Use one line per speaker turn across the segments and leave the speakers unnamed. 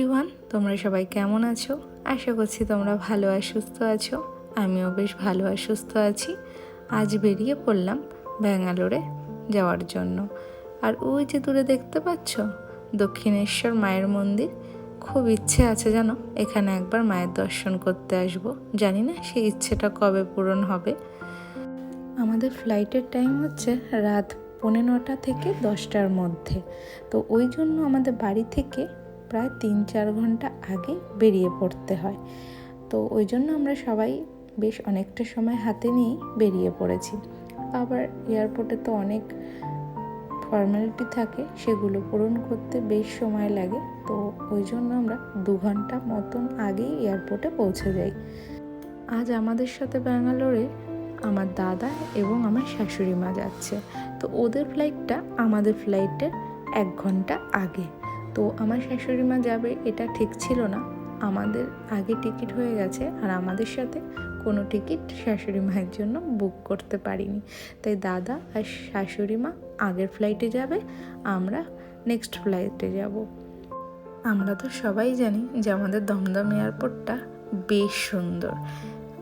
Everyone তোমরা সবাই কেমন আছো? আশা করছি তোমরা ভালো আর সুস্থ আছো। আমিও বেশ ভালো আর সুস্থ আছি। আজ বেরিয়ে পড়লাম ব্যাঙ্গালোরে যাওয়ার জন্য। আর ওই যে দূরে দেখতে পাচ্ছ, দক্ষিণেশ্বর মায়ের মন্দির? খুব ইচ্ছে আছে জানো, এখানে একবার মায়ের দর্শন করতে আসব। জানি না সেই ইচ্ছেটা কবে পূরণ হবে। আমাদের ফ্লাইটের টাইম হচ্ছে রাত পৌনে নটা থেকে দশটার মধ্যে। তো ওই জন্য আমাদের বাড়ি থেকে প্রায় তিন চার ঘণ্টা আগে বেরিয়ে পড়তে হয়। তো ওই জন্য আমরা সবাই বেশ অনেকটা সময় হাতে নিয়েই বেরিয়ে পড়েছি। আবার এয়ারপোর্টে তো অনেক ফর্মালিটি থাকে, সেগুলো পূরণ করতে বেশ সময় লাগে। তো ওই জন্য আমরা দু ঘণ্টা মতন আগেই এয়ারপোর্টে পৌঁছে যাই। আজ আমাদের সাথে ব্যাঙ্গালোরে আমার দাদা এবং আমার শাশুড়ি মা যাচ্ছে। তো ওদের ফ্লাইটটা আমাদের ফ্লাইটের এক ঘণ্টা আগে। তো আমার শাশুড়ি মা যাবে, এটা ঠিক ছিল না। আমাদের আগে টিকিট হয়ে গেছে আর আমাদের সাথে কোনো টিকিট শাশুড়ি মায়ের জন্য বুক করতে পারিনি। তাই দাদা আর শাশুড়ি মা আগের ফ্লাইটে যাবে, আমরা নেক্সট ফ্লাইটে যাব। আমরা তো সবাই জানি যে আমাদের দমদম এয়ারপোর্টটা বেশ সুন্দর।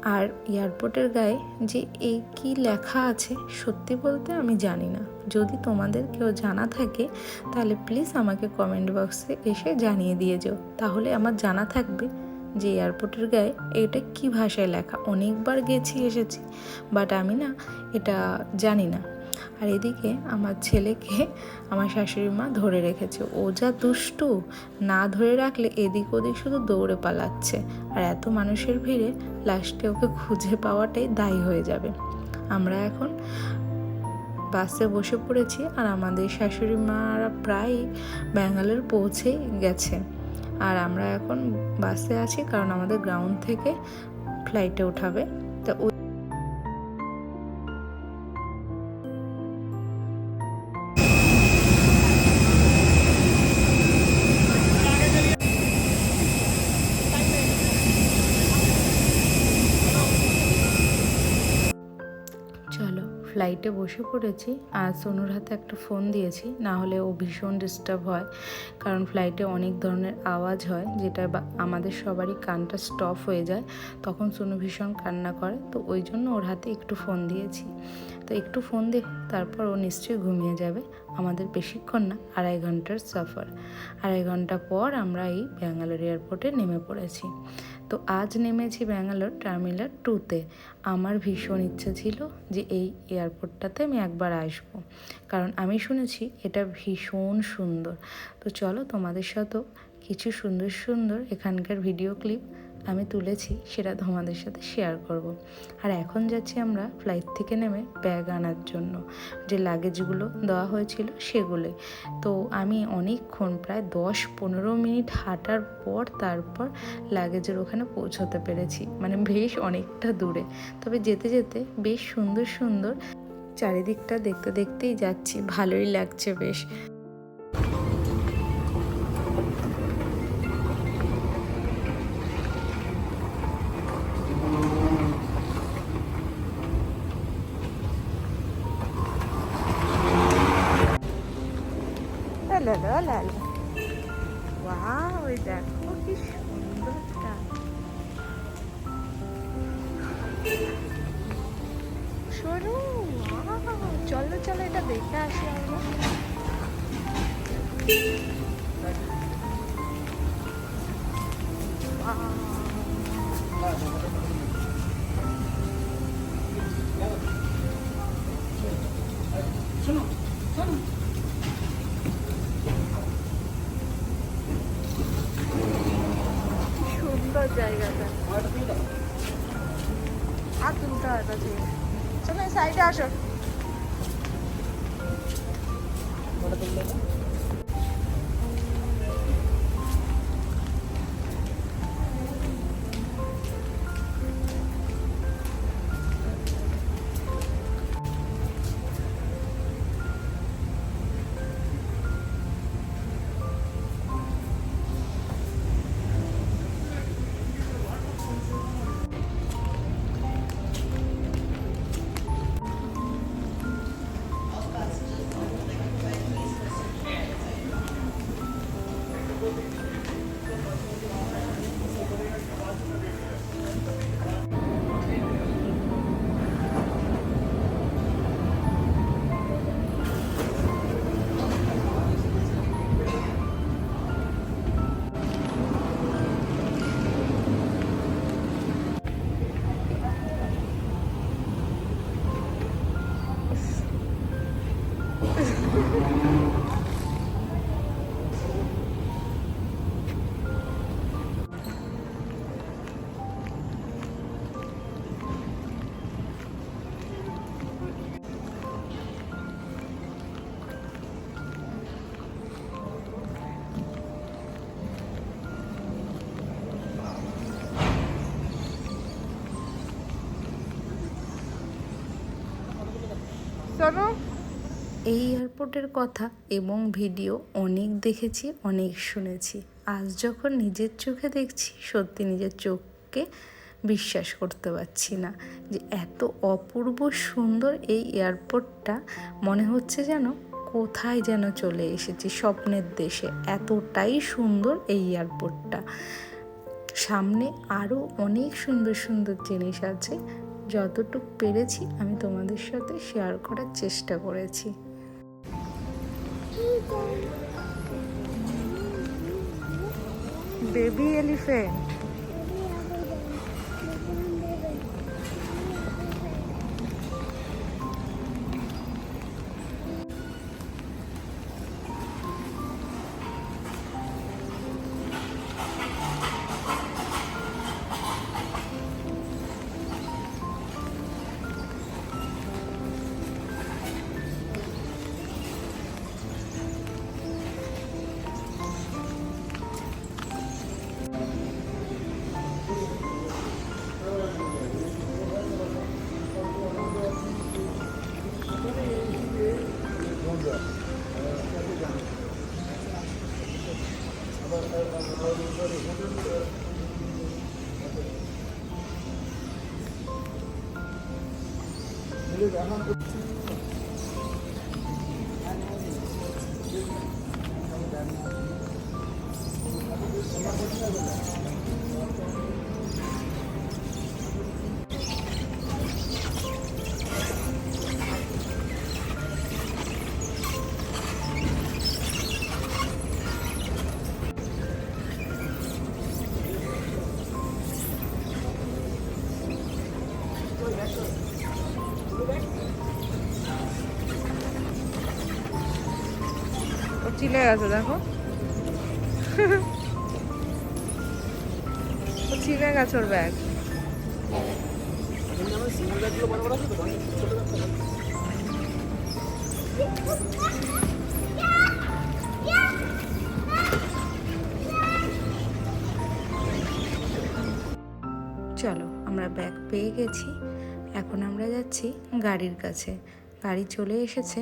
আর এয়ারপোর্টের গায়ে যে এই কি লেখা আছে সত্যি বলতে আমি জানি না। যদি তোমাদের কেউ জানা থাকে, তাহলে প্লিজ আমাকে কমেন্ট বক্সে এসে জানিয়ে দিয়ে যাও। তাহলে আমার জানা থাকবে যে এয়ারপোর্টের গায়ে এটা কি ভাষায় লেখা। অনেকবার গেছি, এসেছি বাট আমি না এটা জানি না। আর এদিকে আমার ছেলেকে আমার শাশুড়ি মা ধরে রেখেছে। ও যা দুষ্টু, না ধরে রাখলে এদিক ওদিক শুধু দৌড়ে পালাচ্ছে। আর এত মানুষের ভিড়ে লাস্টে ওকে খুঁজে পাওয়াটাই দায়ী হয়ে যাবে। আমরা এখন বাসে বসে পড়েছি আর আমাদের শাশুড়ি মারা প্রায় ব্যাঙ্গালোর পৌঁছেই গেছে। আর আমরা এখন বাসে আছি কারণ আমাদের গ্রাউন্ড থেকে ফ্লাইটে উঠাবে। ফ্লাইটে বসে পড়েছি আর সোনুর হাতে একটা ফোন দিয়েছি, না হলে ও ভীষণ ডিস্টার্ব হয়। কারণ ফ্লাইটে অনেক ধরনের আওয়াজ হয়, যেটা আমাদের সবারই কানটা স্টপ হয়ে যায়। তখন সোনু ভীষণ কান্না করে, তো ওই জন্য ওর হাতে একটু ফোন দিয়েছি। তো একটু ফোন দেখ তারপর ও নিশ্চয়ই ঘুমিয়ে যাবে। আমাদের বেশিক্ষণ না, আড়াই ঘণ্টার সফর। আড়াই ঘণ্টা পর আমরা এই ব্যাঙ্গালোর এয়ারপোর্টে নেমে পড়েছি। তো আজ নেমেছি ব্যাঙ্গালোর টার্মিনাল টুতে। আমার ভীষণ ইচ্ছা ছিল যে এই এয়ারপোর্টটাতে আমি একবার আসব। কারণ আমি শুনেছি এটা ভীষণ সুন্দর। তো চলো তোমাদের সাথেও কিছু সুন্দর সুন্দর এখানকার ভিডিও ক্লিপ আমি তুলেছি, সেটা তোমাদের সাথে শেয়ার করব। আর এখন যাচ্ছি আমরা ফ্লাইট থেকে নেমে ব্যাগ আনার জন্য। যে লাগেজগুলো দেওয়া হয়েছিল সেগুলো। তো আমি অনেকক্ষণ, প্রায় দশ পনেরো মিনিট হাঁটার পর তারপর লাগেজের ওখানে পৌঁছতে পেরেছি। মানে বেশ অনেকটা দূরে। তবে যেতে যেতে বেশ সুন্দর সুন্দর চারিদিকটা দেখতে দেখতেই যাচ্ছি। ভালোই লাগছে বেশ। Pagkailan. সাইডে আসো।
চলো
এই এয়ারপোর্টের কথা এবং ভিডিও অনেক দেখেছি, অনেক শুনেছি। আজ যখন নিজের চোখে দেখছি, সত্যি নিজের চোখকে বিশ্বাস করতে পারছি না যে এত অপূর্ব সুন্দর এই এয়ারপোর্টটা। মনে হচ্ছে যেন কোথায় যেন চলে এসেছি, স্বপ্নের দেশে। এতটাই সুন্দর এই এয়ারপোর্টটা। সামনে আরও অনেক সুন্দর সুন্দর জিনিস আছে। যতটুক পেরেছি আমি তোমাদের সাথে শেয়ার করার চেষ্টা করেছি। বেবি এলিফ্যান্ট
ও চিলে গেছে দেখো। ও চিলে গেছে ওর ব্যাগ
চলো আমরা ব্যাগ পেয়ে গেছি। এখন আমরা যাচ্ছি গাড়ির কাছে। গাড়ি চলে এসেছে।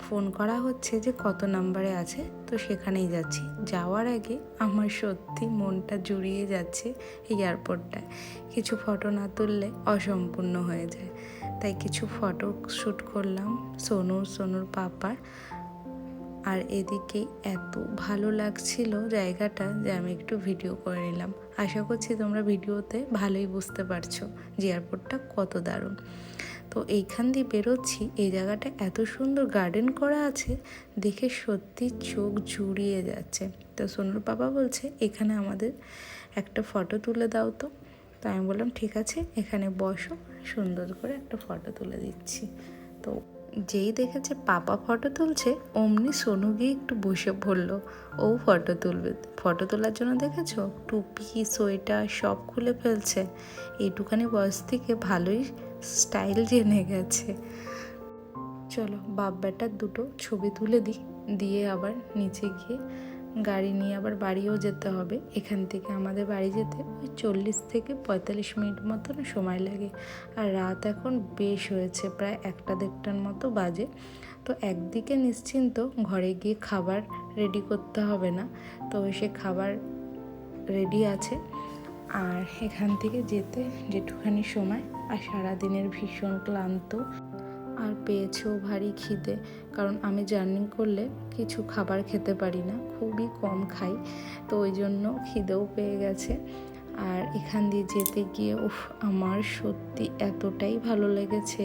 ফোন করা হচ্ছে যে কত নাম্বারে আছে, তো সেখানেই যাচ্ছি। যাওয়ার আগে আমার সত্যি মনটা জুড়িয়ে যাচ্ছে এই এয়ারপোর্টটায় কিছু ফটো না তুললে অসম্পূর্ণ হয়ে যায়। তাই কিছু ফটো শ্যুট করলাম সোনুর সোনুর পাপার। আর এদিকে এত ভালো লাগছিল জায়গাটা যে আমি একটু ভিডিও করে নিলাম। আশা করছি তোমরা ভিডিওতে ভালোই বুঝতে পারছ যে এয়ারপোর্টটা কত দারুণ। তো এইখান দিয়ে বেরোচ্ছি, এই জায়গাটা এত সুন্দর গার্ডেন করা আছে, দেখে সত্যি চোখ জুড়িয়ে যাচ্ছে। তো সোনুর বাবা বলছে, এখানে আমাদের একটা ফটো তুলে দাও তো। তো আমি বললাম, ঠিক আছে, এখানে বসো, সুন্দর করে একটা ফটো তুলে দিচ্ছি। তো যেই দেখেছে পাপা ফটো তুলছে, অমনি সোনু গিয়ে একটু বসে পড়ল। ও ফটো তুলবে, ফটো তোলার জন্য দেখেছ? টুপি, সোয়েটার সব খুলে ফেলছে। এইটুখানি বয়স থেকে ভালোই স্টাইল জেনে গেছে। চলো বাপ ব্যাটার দুটো ছবি তুলে দিই, দিয়ে আবার নিচে গিয়ে গাড়ি নিয়ে আবার বাড়িও যেতে হবে। এখান থেকে আমাদের বাড়ি যেতে ওই চল্লিশ থেকে পঁয়তাল্লিশ মিনিট মতন সময় লাগে। আর রাত এখন বেশ হয়েছে, প্রায় একটা দেড়টার মতো বাজে। তো একদিকে নিশ্চিন্ত ঘরে গিয়ে খাবার রেডি করতে হবে না। তো সে খাবার রেডি আছে। আর এখান থেকে যেতে যেটুখানি সময়, আর সারাদিনের ভীষণ ক্লান্ত। আর পেয়েছেও ভারী খিদে, কারণ আমি জার্নি করলে কিছু খাবার খেতে পারি না, খুবই কম খাই, তো ওই জন্য খিদেও পেয়ে গেছে। আর এখান দিয়ে যেতে গিয়ে, উফ, আমার সত্যি এতটাই ভালো লেগেছে।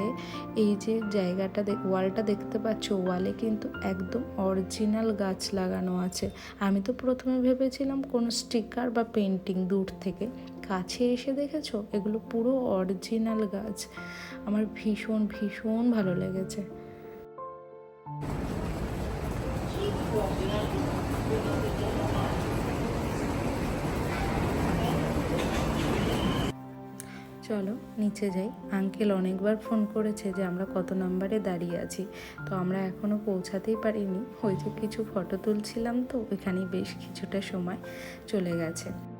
এই যে জায়গাটা দেখ ওয়ালটা দেখতে পাচ্ছ, ওয়ালে কিন্তু একদম অরিজিনাল গাছ লাগানো আছে। আমি তো প্রথমে ভেবেছিলাম কোনো স্টিকার বা পেন্টিং দূর থেকে কাছে এসে দেখেছ? এগুলো পুরো অরিজিনাল গাছ। আমার ভীষণ ভীষণ ভালো লেগেছে। চলো, নিচে যাই। আঙ্কেল অনেকবার ফোন করেছে যে আমরা কত নাম্বারে দাঁড়িয়ে আছি। তো আমরা এখনও পৌঁছাতেই পারিনি। ওই যে কিছু ফটো তুলছিলাম তো, ওইখানেই বেশ কিছুটা সময় চলে গেছে।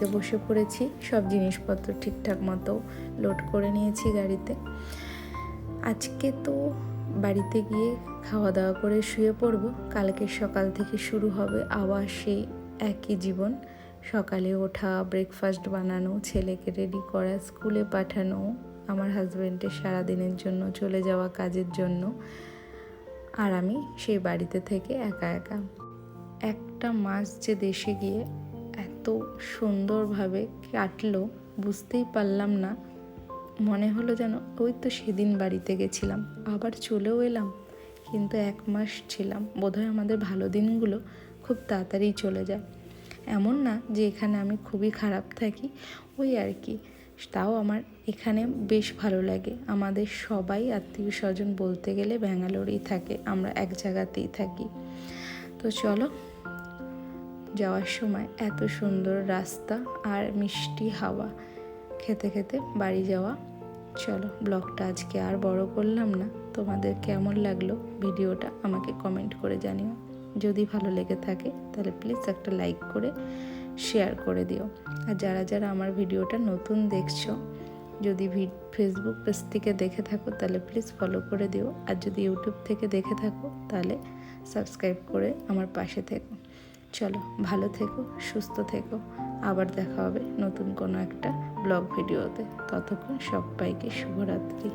গাড়িতে বসে পড়েছি। সব জিনিসপত্র ঠিকঠাক মতো লোড করে নিয়েছি গাড়িতে। আজকে তো বাড়িতে গিয়ে খাওয়া দাওয়া করে শুয়ে পড়ব। কালকে সকাল থেকে শুরু হবে আবার সেই একই জীবন। সকালে ওঠা ব্রেকফাস্ট বানানো, ছেলেকে রেডি করা, স্কুলে পাঠানো, আমার হাজব্যান্ডের সারাদিনের জন্য চলে যাওয়া কাজের জন্য। আর আমি সেই বাড়িতে থেকে একা একা। একটা মাস যে দেশে গিয়ে এত সুন্দরভাবে কাটলো, বুঝতেই পারলাম না। মনে হলো যেন ওই তো সেদিন বাড়িতে গেছিলাম, আবার চলেও এলাম। কিন্তু এক মাস ছিলাম, বোধহয় আমাদের ভালো দিনগুলো খুব তাড়াতাড়ি চলে যায়। এমন না যে এখানে আমি খুবই খারাপ থাকি, ওই আর কি। তাও আমার এখানে বেশ ভালো লাগে। আমাদের সবাই আত্মীয় স্বজন বলতে গেলে ব্যাঙ্গালোরেই থাকে, আমরা এক জায়গাতেই থাকি। তো চলো যাওয়ার সময় এত সুন্দর রাস্তা আর মিষ্টি হাওয়া। খেতে খেতে বাড়ি যাওয়া। চলো, ব্লগটা আজকে আর বড় করলাম না। তোমাদের কেমন লাগল ভিডিওটা আমাকে কমেন্ট করে জানিও। যদি ভালো লেগে থাকে, তাহলে প্লিজ একটা লাইক করে শেয়ার করে দিও। আর যারা যারা আমার ভিডিওটা নতুন দেখছ, যদি ফেসবুক পেজ থেকে দেখে থাকো, তাহলে প্লিজ ফলো করে দিও। আর যদি ইউটিউব থেকে দেখে থাকো, তাহলে সাবস্ক্রাইব করে আমার পাশে থেকো। চলো, ভালো থেকো, সুস্থ থেকো। আবার দেখা হবে নতুন কোনো একটা ব্লগ ভিডিওতে। ততক্ষণ সবাইকে শুভরাত্রি।